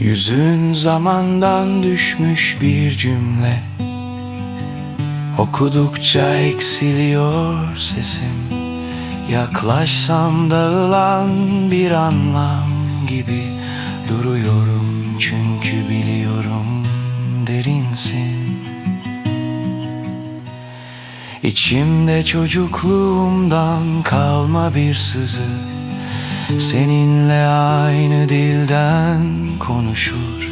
Yüzün zamandan düşmüş bir cümle. Okudukça eksiliyor sesim. Yaklaşsam dağılan bir anlam gibi. Duruyorum çünkü biliyorum derinsin. İçimde çocukluğumdan kalma bir sızı Seninle aynı dilden konuşur.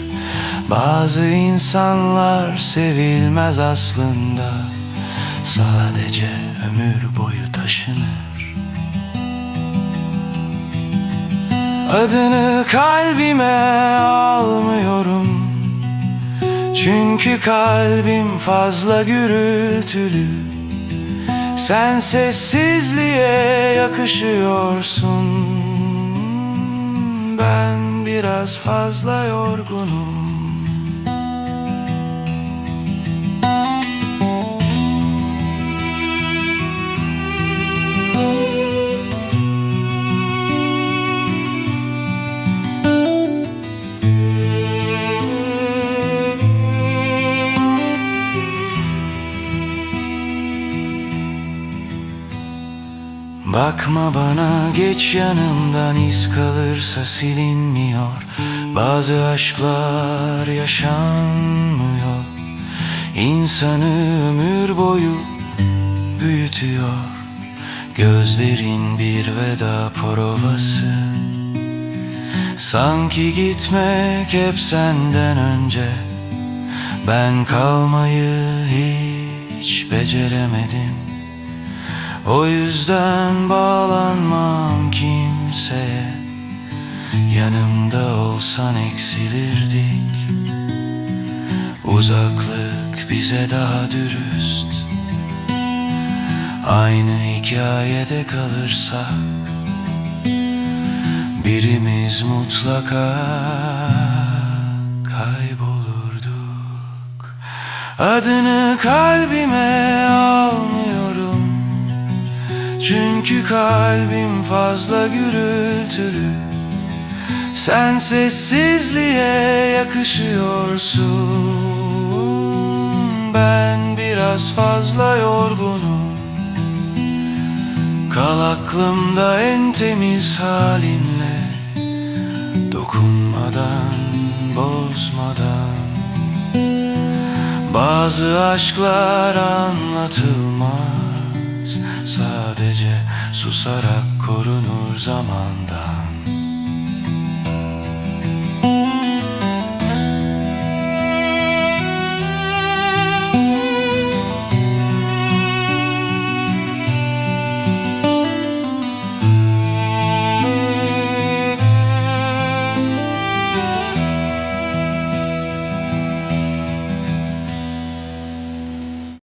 Bazı insanlar sevilmez aslında. Sadece ömür boyu taşınır. Adını kalbime almıyorum. Çünkü kalbim fazla gürültülü. Sen sessizliğe yakışıyorsun Ben biraz fazla yorgunum Bakma bana geç yanımdan iz kalırsa silinmiyor. Bazı aşklar yaşanmıyor. İnsanı ömür boyu büyütüyor. Gözlerin bir veda provası. Sanki gitmek hep senden önce. Ben kalmayı hiç beceremedim o yüzden bağlanmam kimseye Yanımda olsan eksilirdik. Uzaklık bize daha dürüst. Aynı hikayede kalırsak Birimiz mutlaka kaybolurduk. Adını kalbime almıyorum çünkü kalbim fazla gürültülü. Sen sessizliğe yakışıyorsun. Ben biraz fazla yorgunum. Kal aklımda en temiz halinle Dokunmadan, bozmadan. Bazı aşklar anlatılmaz. Sadece susarak korunur zamandan